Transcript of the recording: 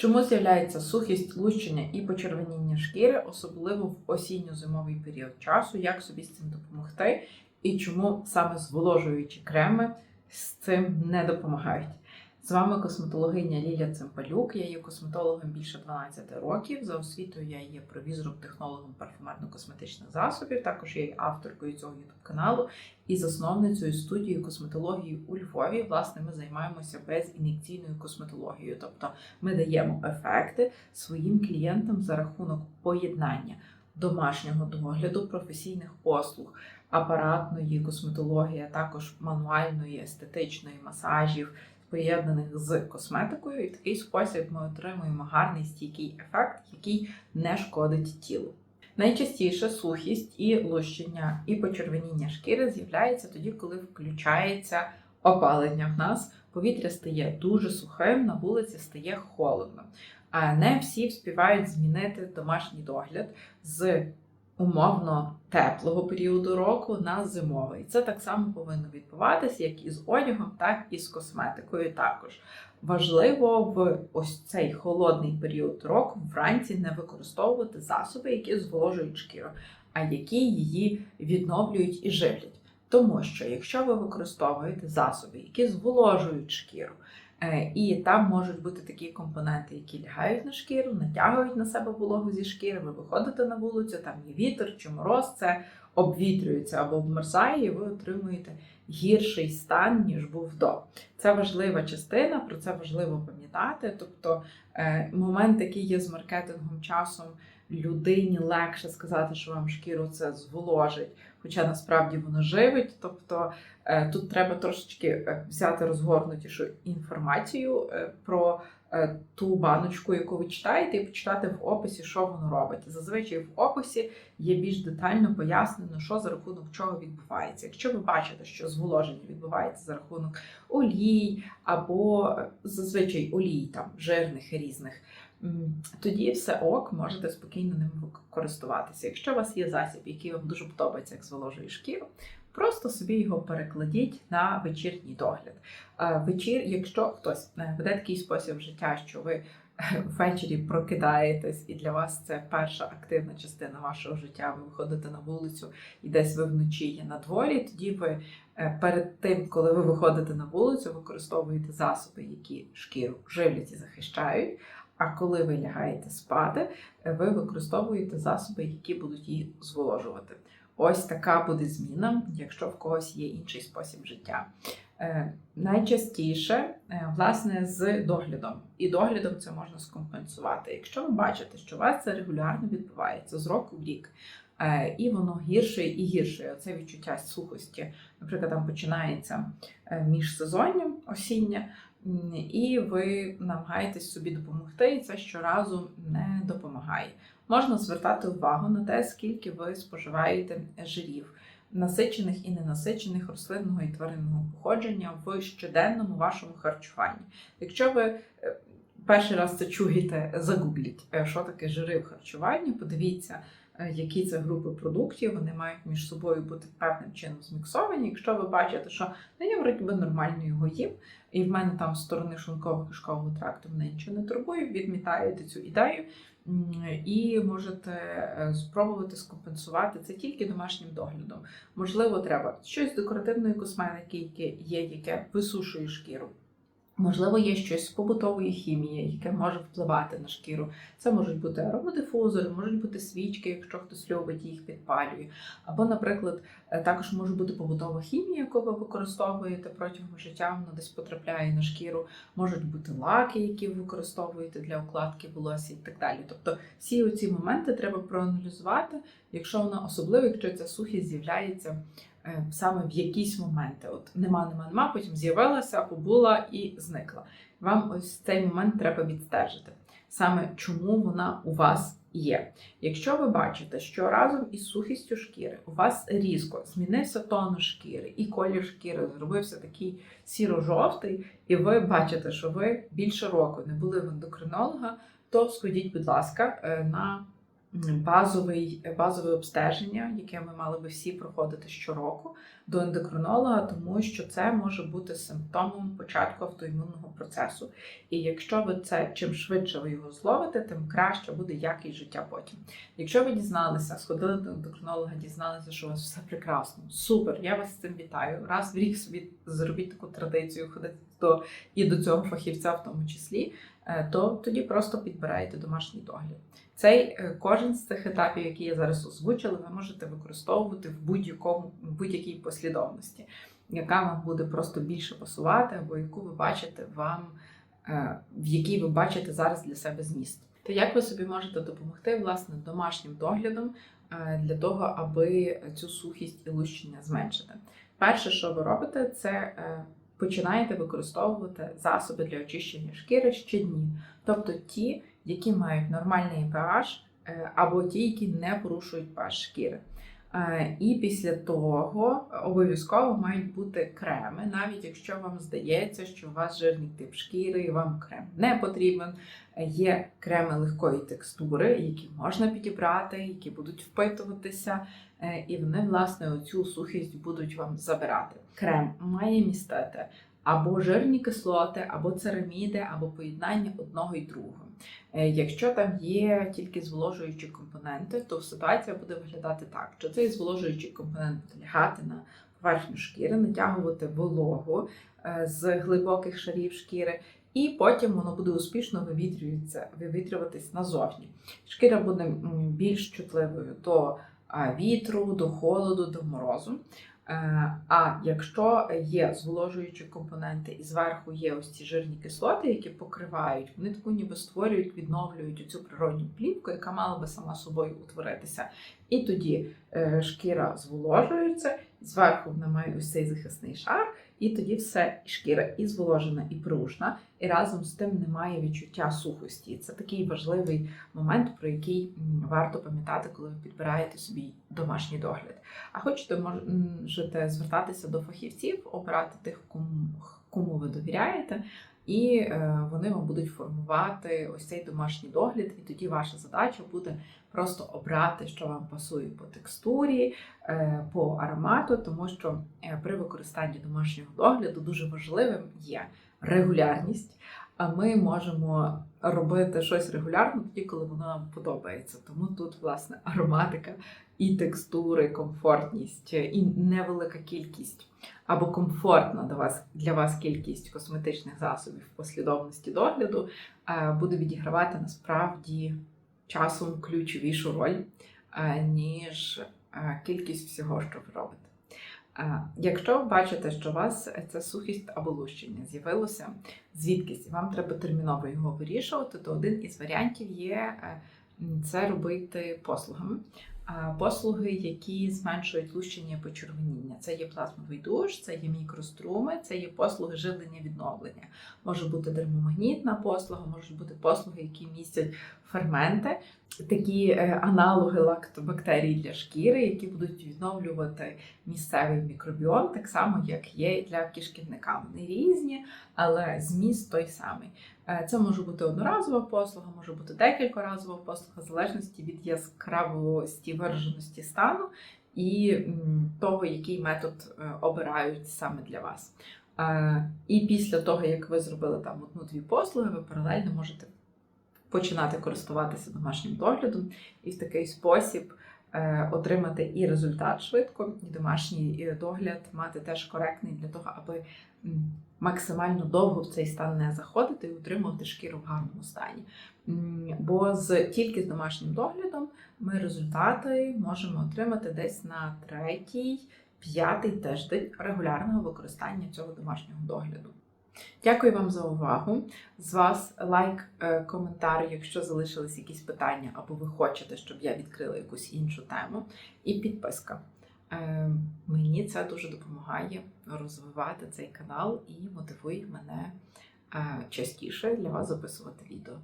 Чому з'являється сухість, лущення і почервоніння шкіри, особливо в осінньо-зимовий період часу, як собі з цим допомогти, і чому саме зволожуючі креми з цим не допомагають? З вами косметологиня Ліля Цимпалюк. Я є косметологом більше 12 років. За освітою я є провізором, технологом парфюмерно-косметичних засобів. Також я є авторкою цього youtube каналу і засновницею студії косметології у Львові. Власне, ми займаємося безін'єкційною косметологією, тобто ми даємо ефекти своїм клієнтам за рахунок поєднання домашнього догляду, професійних послуг, апаратної косметології, а також мануальної, естетичної масажів. Поєднаних з косметикою, і в такий спосіб ми отримуємо гарний стійкий ефект, який не шкодить тілу. Найчастіше сухість і лущення і почервоніння шкіри з'являється тоді, коли включається опалення в нас. Повітря стає дуже сухим, на вулиці стає холодно. А не всі вспівають змінити домашній догляд з умовно теплого періоду року на зимовий. Це так само повинно відбуватися, як і з одягом, так і з косметикою. Також важливо в ось цей холодний період року вранці не використовувати засоби, які зволожують шкіру, а які її відновлюють і живлять. Тому що якщо ви використовуєте засоби, які зволожують шкіру, І там можуть бути такі компоненти, які лягають на шкіру, натягують на себе вологу зі шкіри. Ви виходите на вулицю, там є вітер чи мороз, це обвітрюється або обмерзає, і ви отримуєте гірший стан, ніж був до. Це важлива частина, про це важливо пам'ятати. Тобто е, момент, який є з маркетингом часом. Людині легше сказати, що вам шкіру це зволожить, хоча насправді воно живить. Тобто е, тут треба трошечки е, взяти розгорнутішу інформацію про ту баночку, яку ви читаєте, і почитати в описі, що воно робить. Зазвичай в описі є більш детально пояснено, що за рахунок чого відбувається. Якщо ви бачите, що зволоження відбувається за рахунок олій або зазвичай олій там жирних різних тоді все ок, можете спокійно ним користуватися. Якщо у вас є засіб, який вам дуже подобається, як зволожує шкіру, просто собі його перекладіть на вечірній догляд. Вечір, якщо хтось е, веде такий спосіб життя, що ви е, ввечері прокидаєтесь, і для вас це перша активна частина вашого життя. Ви виходите на вулицю і десь ви вночі є на дворі, тоді ви е, перед тим, коли ви виходите на вулицю, використовуєте засоби, які шкіру живлять і захищають. А коли ви лягаєте спати, ви використовуєте засоби, які будуть її зволожувати. Ось така буде зміна, якщо в когось є інший спосіб життя. Е, найчастіше, е, власне, з доглядом. І доглядом це можна скомпенсувати. Якщо ви бачите, що у вас це регулярно відбувається з року в рік, е, і воно гірше і гірше. Оце відчуття сухості, наприклад, там починається міжсезоння осіння, і ви намагаєтесь собі допомогти, і це щоразу не допомагає. Можна звертати увагу на те, скільки ви споживаєте жирів, насичених і ненасичених рослинного і тваринного походження в щоденному вашому харчуванні. Якщо ви е, перший раз це чуєте, загугліть, е, що таке жири в харчуванні, подивіться. Е, які це групи продуктів, вони мають між собою бути певним чином зміксовані. Якщо ви бачите, що ну, я вроді би нормально його їм, і в мене там з сторони шлунково кишкового тракту мене нічого не турбує, відмітаєте цю ідею і можете е, спробувати скомпенсувати це тільки домашнім доглядом. Можливо, треба щось декоративної косметики, яке є, яке висушує шкіру. Можливо, є щось з побутової хімії, яке може впливати на шкіру. Це можуть бути аромадифузори, можуть бути свічки, якщо хтось любить їх підпалює. Або, наприклад, е, також може бути побутова хімія, яку ви використовуєте протягом життя, вона десь потрапляє на шкіру. Можуть бути лаки, які ви використовуєте для укладки волосся і так далі. Тобто всі ці моменти треба проаналізувати, якщо вона особливо, якщо ця сухість з'являється. Е, саме в якісь моменти. От нема, нема, нема, потім з'явилася, побула і зникла. Вам ось цей момент треба відстежити. Саме чому вона у вас є. Якщо ви бачите, що разом із сухістю шкіри у вас різко змінився тон шкіри, і колір шкіри зробився такий сіро-жовтий, і ви бачите, що ви більше року не були в ендокринолога, то сходіть, будь ласка, е, на базовий, базове обстеження, яке ми мали би всі проходити щороку до ендокринолога, тому що це може бути симптомом початку автоімунного процесу. І якщо ви це чим швидше ви його зловите, тим краще буде якість життя потім. Якщо ви дізналися, сходили до ендокринолога, дізналися, що у вас все прекрасно, супер, я вас з цим вітаю. Раз в рік собі зробіть таку традицію ходити до і до цього фахівця, в тому числі, то тоді просто підбираєте домашній догляд. Цей е, кожен з цих етапів, які я зараз озвучила, ви можете використовувати в будь-якому будь-якій послідовності, яка вам буде просто більше пасувати, або яку ви бачите вам, е, в якій ви бачите зараз для себе зміст. То як ви собі можете допомогти власне домашнім доглядом е, для того, аби цю сухість і лущення зменшити? Перше, що ви робите, це починаєте використовувати засоби для очищення шкіри щодні, тобто ті, які мають нормальний pH, е, або ті, які не порушують pH шкіри. Е, І після того обов'язково мають бути креми, навіть якщо вам здається, що у вас жирний тип шкіри і вам крем не потрібен. Є креми легкої текстури, які можна підібрати, які будуть впитуватися, е, і вони, власне, оцю сухість будуть вам забирати. Крем має містити або жирні кислоти, або цераміди, або поєднання одного і другого. Е, Якщо там є тільки зволожуючі компоненти, то ситуація буде виглядати так, що цей зволожуючий компонент буде лягати на поверхню шкіри, натягувати вологу е, з глибоких шарів шкіри, і потім воно буде успішно вивітрюватися, вивітрюватись назовні. Шкіра буде більш чутливою до вітру, до холоду, до морозу. Е, А якщо є зволожуючі компоненти і зверху є ось ці жирні кислоти, які покривають, вони таку ніби створюють, відновлюють цю природню плівку, яка мала би сама собою утворитися. І тоді е, шкіра зволожується, зверху вона має ось цей захисний шар, і тоді все, і шкіра і зволожена, і пружна, і разом з тим немає відчуття сухості. Це такий важливий момент, про який варто пам'ятати, коли ви підбираєте собі домашній догляд. А хочете, можете звертатися до фахівців, обирати тих, кому, кому ви довіряєте. І е, вони вам будуть формувати ось цей домашній догляд, і тоді ваша задача буде просто обрати, що вам пасує по текстурі, е, по аромату, тому що е, при використанні домашнього догляду дуже важливим є регулярність. А ми можемо робити щось регулярно тоді, коли воно нам подобається. Тому тут, власне, ароматика і текстури, комфортність, і невелика кількість або комфортна для вас, для вас кількість косметичних засобів послідовності догляду е, буде відігравати насправді часом ключовішу роль, е, ніж е, кількість всього, що ви робите. Якщо ви бачите, що у вас ця сухість або лущення з'явилося звідкись, і вам треба терміново його вирішувати, то один із варіантів є це робити послугами. Послуги, які зменшують лущення і почервоніння. Це є плазмовий душ, це є мікроструми, це є послуги живлення відновлення. Може бути дермомагнітна послуга, можуть бути послуги, які містять ферменти, такі е, аналоги лактобактерій для шкіри, які будуть відновлювати місцевий мікробіом, так само, як є для кишківника. Вони різні, але зміст той самий. Е, Це може бути одноразова послуга, може бути декількоразова послуга, в залежності від яскравості вираженості стану і того, який метод е, обирають саме для вас. Е, І після того, як ви зробили там одну-дві послуги, ви паралельно можете починати користуватися домашнім доглядом і в такий спосіб отримати і результат швидко, і домашній е, догляд мати теж коректний для того, аби максимально довго в цей стан не заходити і утримувати шкіру в гарному стані. Бо з тільки з домашнім доглядом ми результати можемо отримати десь на третій, п'ятий тиждень регулярного використання цього домашнього догляду. Дякую вам за увагу. З вас лайк, е, коментар, якщо залишились якісь питання, або ви хочете, щоб я відкрила якусь іншу тему, і підписка. Е, Мені це дуже допомагає розвивати цей канал і мотивує мене е, частіше для вас записувати відео.